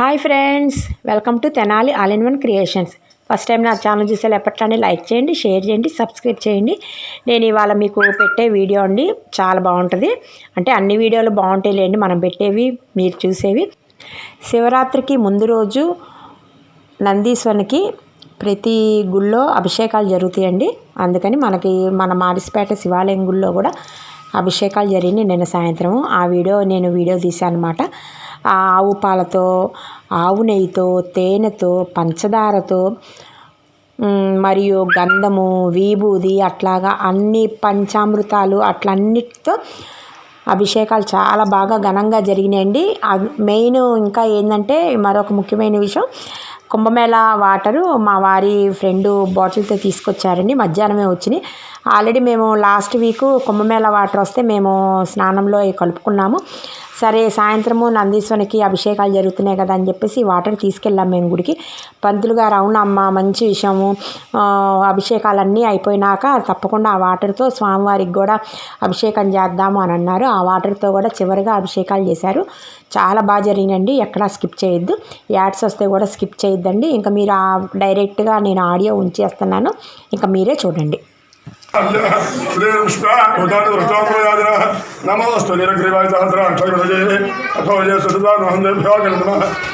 Hi friends welcome to Tenali all in one creations. First time నా channel చూసే ఎప్పట్లానే like చేయండి share చేయండి సబ్స్క్రైబ్ చేయండి. నేను ఇవాళ మీకు పెట్టే వీడియో అండి చాలా బాగుంటుంది. అంటే అన్ని వీడియోలు బాగుంటాయి లేండి మనం పెట్టేవి మీరు చూసేవి. శివరాత్రికి ముందు రోజు నందీశ్వరునికి ప్రతి గుళ్ళో అభిషేకాలు జరుగుతాయండి. అందుకని మనకి మన మారిసిపేట శివాలయం గుళ్ళో కూడా అభిషేకాలు జరిగినాయి నిన్న సాయంత్రం ఆ వీడియో నేను వీడియో తీశాను అనమాట ఆవు పాలతో ఆవు నెయ్యితో తేనెతో పంచదారతో మరియు గంధము విభూది అట్లాగా అన్ని పంచామృతాలు అట్లన్నిటితో అభిషేకాలు చాలా బాగా ఘనంగా జరిగినాయండి. మెయిన్ ఇంకా ఏంటంటే మరొక ముఖ్యమైన విషయం కుంభమేళ వాటరు మా వారి ఫ్రెండ్ బాటిల్తో తీసుకొచ్చారండి. మధ్యాహ్నమే వచ్చినాయి ఆల్రెడీ మేము లాస్ట్ వీక్ కుంభమేళ వాటర్ వస్తే మేము స్నానంలో కలుపుకున్నాము. సరే సాయంత్రము నందీశ్వరికి అభిషేకాలు జరుగుతున్నాయి కదా అని చెప్పేసి వాటర్ తీసుకెళ్ళాం మేము గుడికి. పంతులు గారు అవునమ్మా మంచి విషయము. అభిషేకాలన్నీ అయిపోయినాక తప్పకుండా ఆ వాటర్తో స్వామివారికి కూడా అభిషేకం చేద్దాము అని అన్నారు. ఆ వాటర్తో కూడా చివరిగా అభిషేకాలు చేశారు. చాలా బాగా జరిగినండి ఎక్కడా స్కిప్ చేయొద్దు. యాడ్స్ వస్తే కూడా స్కిప్ చేయొద్దండి. ఇంకా మీరు ఆ డైరెక్ట్గా నేను ఆడియో ఉంచేస్తున్నాను. ఇంకా మీరే చూడండి. भूतानि वृक्षोपयादिनः नमोऽस्तु निरग्रीवायसहस्राक्षजे अथो ये सुदानुहन्देभ्यो नमः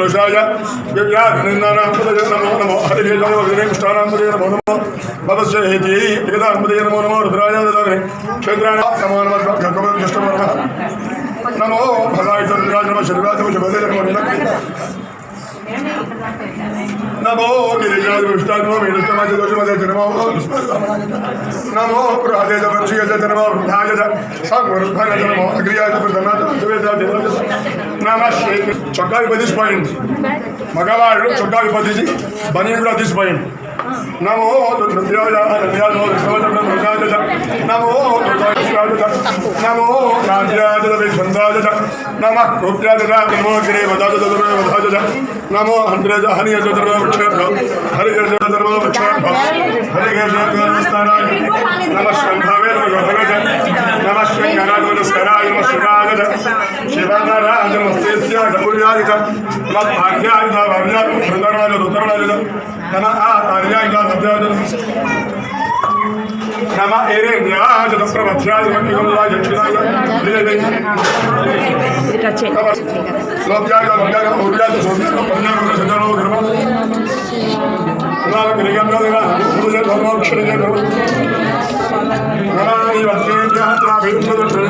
ृषाय दिव्याभिनन्दानाम्बुदय नमो नमो हरिभेदावग्रे कृष्णानाम्बुदय नमो नमो भवस्य हेति एकदाम्बुदय नमो नमो रुद्राय ददारे क्षेत्राणां नमो नमः भगवान् कृष्णो नमः नमो भगाय चन्द्राय नमः शरीराय नमः शिवाय नमो नमः ప్రాదేజ వర్షియజ నమో వృద్ధాయజ సంవృద్ధయజ నమో అగ్రియాజ ప్రధనాజ పంచవేదాజ నమ శ్రీ చొక్కా విపదిసిపోయింది మగవాళ్ళు చొక్కా విపదిసి బనీ కూడా తీసిపోయింది నమో దుర్యాజ నవ్యాజ మృగాజ నమో దుర్గాజ నమో రాజ్యాజ విశ్వందాజ నమ రూప్యాజ నమో గిరే వదాజ వదాజ నమో హంద్రజ హరి ధర్మ వృక్షేభ్య హరి ధర్మ వృక్షేభ్య హరి నమస్కారాయ నమ శంభవే నమ నమ శంకరాయ నమస్కారాయ నమ శివాజ శివనారాయ నమస్తేస్య డబుర్యాయ నమ భాగ్యాయ nama a ya ila zadadu nama ere ya da prama trazi wani gomu la ya china ya dile be ita ce lo ya ga lo ya ga o ya da so ya ko na ko da lo garba la ga ne ga na ga ko ya da lo chine ne nama ni wa ke ya tra be ko da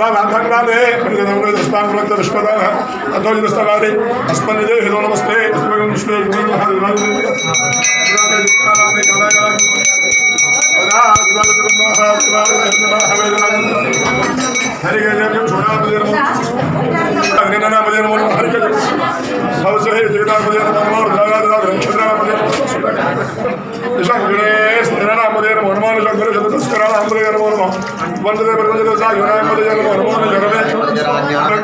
Πάμε, αν πάμε, πάμε, πρέπει να βρούμε τα σπάνια, πρέπει να τα σπάνια. Αν το λίγο στα βάρη, ας πάνε δύο, εδώ να μας πει, ας πούμε να σου λέει, μην το χάρη, βάλει. ಬಂದ್ರೆ ಬರ್ತಾರೆ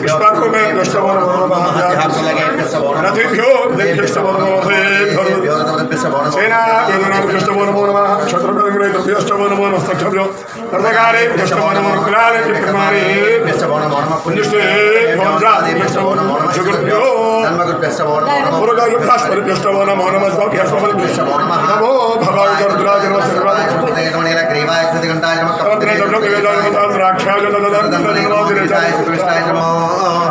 पुष्पाको में दृष्टवन मनोभाभ्यो दृष्टवन मनोभेभ्यो सेनापतिनां कृष्णवो नमो नमः क्षत्रपतिगुणे तृतीयष्टवो नमो नमस्तक्षभ्यो कर्मकारे कृष्णवो नमो कुलाले कृष्णमारे कृष्णवो नमो नमः पुण्यष्टे भोजा कृष्णवो नमो नमः शुक्रभ्यो धर्मकृष्णवो नमो नमः पुरोगायुक्ताश्वरि कृष्णवो नमो नमः स्वाभ्यस्वफल कृष्णवो नमः नमो भगवान् दुर्गाजन सर्वादि कृष्णेगणेन ग्रीवाय कृतिगण्डाय नमः कर्तने दण्डकेदाय नमः राक्षाय नमः दण्डने नमः कृष्णाय कृष्णाय नमः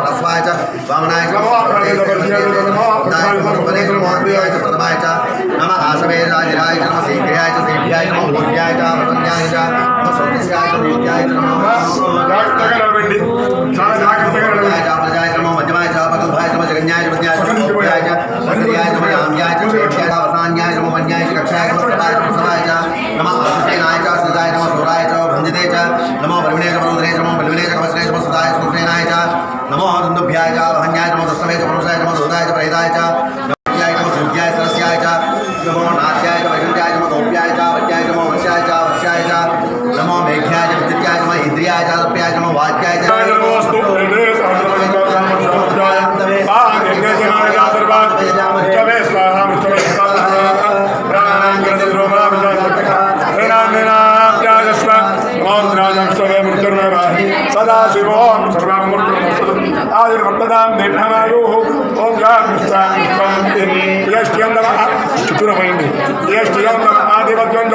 रस्वाय च वामनाय नमः प्रणे नमः दाय नमः प्रणे नमः प्रियाय च प्रथमाय च నమ ఆసవే రాజరాయ నమ శీఘ్రాయ శీఘ్రాయ నమ భూర్యాయ ప్రసన్యాయ నమ సౌఖ్యాయ దీర్ఘాయ నమ पत्याय जमो वर्षाय च वर्षाय च नमो मेघ्याय जमा नमो इंद्रियाय च वाक्याय च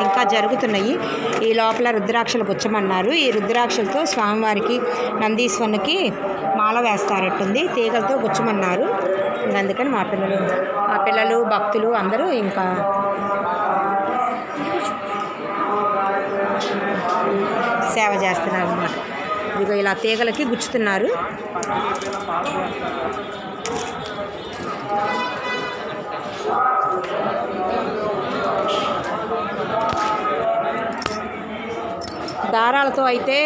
అభిషేకాలు ఇంకా జరుగుతున్నాయి. ఈ లోపల రుద్రాక్షలు గుచ్చమన్నారు ఈ రుద్రాక్షలతో స్వామివారికి నందీశ్వరునికి మాల వేస్తారట్టుంది. తీగలతో గుచ్చమన్నారు అందుకని మా పిల్లలు మా పిల్లలు భక్తులు అందరూ ఇంకా సేవ చేస్తున్నారు అన్నమాట ఇదిగో ఇలా తీగలకి గుచ్చుతున్నారు. దారాలతో అయితే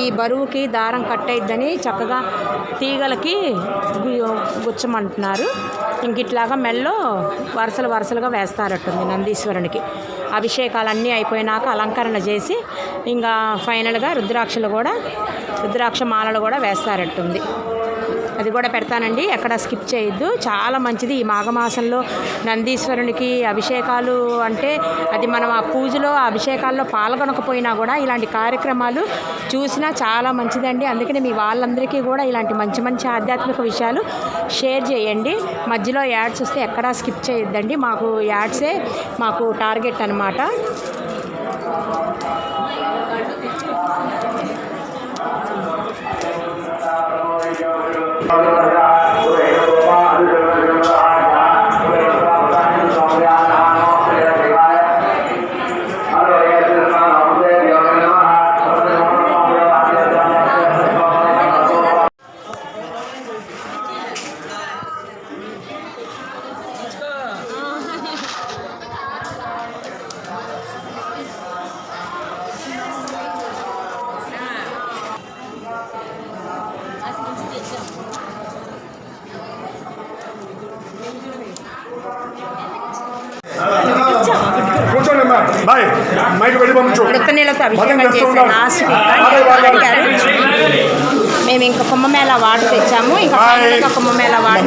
ఈ బరువుకి దారం కట్ అయిద్దని చక్కగా తీగలకి గుచ్చమంటున్నారు. ఇంక ఇట్లాగా మెల్లో వరుసలు వరుసలుగా వేస్తారట్టుంది నందీశ్వరునికి. అభిషేకాలన్నీ అయిపోయినాక అలంకరణ చేసి ఇంకా ఫైనల్గా రుద్రాక్షలు కూడా రుద్రాక్ష మాలలు కూడా వేస్తారట్టుంది. అది కూడా పెడతానండి. ఎక్కడ స్కిప్ చేయొద్దు. చాలా మంచిది ఈ మాఘమాసంలో నందీశ్వరునికి అభిషేకాలు అంటే అది మనం ఆ పూజలో అభిషేకాల్లో పాల్గొనకపోయినా కూడా ఇలాంటి కార్యక్రమాలు చూసినా చాలా మంచిదండి. అందుకని మీ వాళ్ళందరికీ కూడా ఇలాంటి మంచి మంచి ఆధ్యాత్మిక విషయాలు షేర్ చేయండి. మధ్యలో యాడ్స్ వస్తే ఎక్కడా స్కిప్ చేయొద్దండి. మాకు యాడ్సే మాకు టార్గెట్ అనమాట అభిషేకం అడిగారు మేము ఇంకా కుంభమేళ వాటర్ తెచ్చాము. ఇంకా కుంభమేళ వాటర్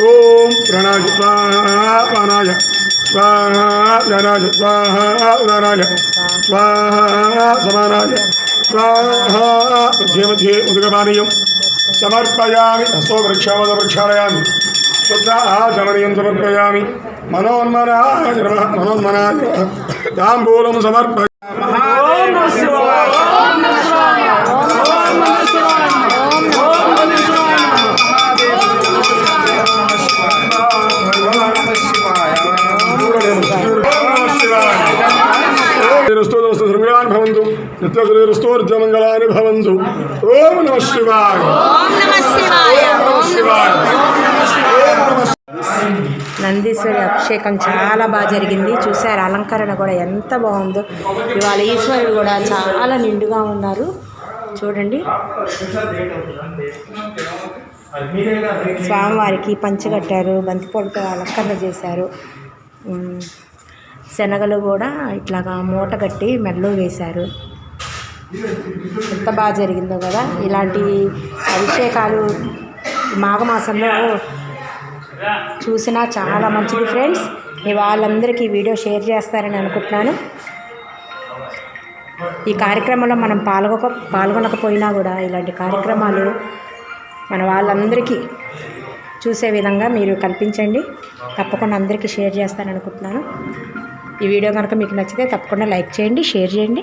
ఓం ప్రణాయ స్వాహ ప్రాణాయ స్వాహ జనాయ స్వాహ ఉదానాయ స్వాహ సమానాయ స్వాహ మధ్య మధ్యే ఉదకపానీయం సమర్పయామి హస్తో వృక్షావద వృక్షాలయామి శుద్ధాచమనీయం సమర్పయామి మనోన్మనా మనోన్మనా తాంబూలం సమర్పయ శృంగాన్ని భవంతు భవంతు ఓం నమ శివాయ. ఓం నమ శివాయ. ఓం శివాయ. నందీశ్వరి అభిషేకం చాలా బాగా జరిగింది. చూసారు అలంకరణ కూడా ఎంత బాగుందో. ఇవాళ ఈశ్వరుడు కూడా చాలా నిండుగా ఉన్నారు. చూడండి. స్వామివారికి పంచగట్టారు బంతిపొడితో అలంకరణ చేశారు. శనగలు కూడా ఇట్లాగా మూట కట్టి మెడలో వేశారు. ఎంత బాగా జరిగిందో కదా. ఇలాంటి అభిషేకాలు మాఘమాసంలో చూసినా చాలా మంచిది ఫ్రెండ్స్. మీ వాళ్ళందరికీ వీడియో షేర్ చేస్తారని అనుకుంటున్నాను. ఈ కార్యక్రమంలో మనం పాల్గొక పాల్గొనకపోయినా కూడా ఇలాంటి కార్యక్రమాలు మన వాళ్ళందరికీ చూసే విధంగా మీరు కల్పించండి. తప్పకుండా అందరికీ షేర్ చేస్తాననుకుంటున్నాను ఈ వీడియో కనుక మీకు నచ్చితే తప్పకుండా లైక్ చేయండి షేర్ చేయండి.